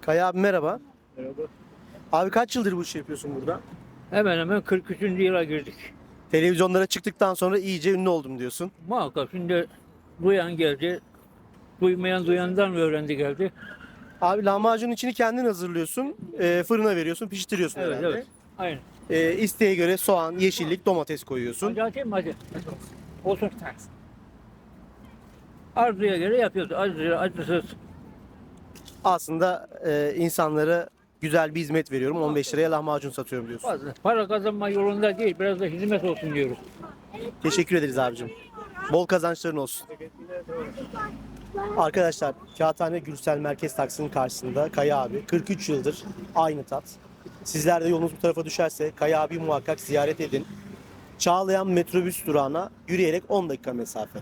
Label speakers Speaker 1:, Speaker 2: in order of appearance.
Speaker 1: Kaya abi merhaba.
Speaker 2: Merhaba.
Speaker 1: Abi kaç yıldır bu işi yapıyorsun burada?
Speaker 2: Hemen hemen 43. yıla girdik.
Speaker 1: Televizyonlara çıktıktan sonra iyice ünlü oldum diyorsun.
Speaker 2: Muhakkak şimdi duyan geldi. Duymayan duyandan öğrendi geldi.
Speaker 1: Abi lahmacunun içini kendin hazırlıyorsun. e, fırına veriyorsun, pişiriyorsun
Speaker 2: Evet
Speaker 1: herhalde.
Speaker 2: evet. Aynen.
Speaker 1: E, isteğe göre soğan, yeşillik, domates koyuyorsun.
Speaker 2: Hadi atayım mı hadi. Olsun. Arzuya göre yapıyoruz. Acı, acısız.
Speaker 1: Aslında e, insanlara güzel bir hizmet veriyorum. 15 liraya lahmacun satıyorum diyorsun.
Speaker 2: Fazla. Para kazanma yolunda değil. Biraz da hizmet olsun diyoruz.
Speaker 1: Teşekkür ederiz abicim. Bol kazançların olsun. Arkadaşlar Kağıthane Gürsel Merkez Taksi'nin karşısında Kaya abi 43 yıldır aynı tat. Sizler de yolunuz bu tarafa düşerse Kaya abi muhakkak ziyaret edin. Çağlayan metrobüs durağına yürüyerek 10 dakika mesafe.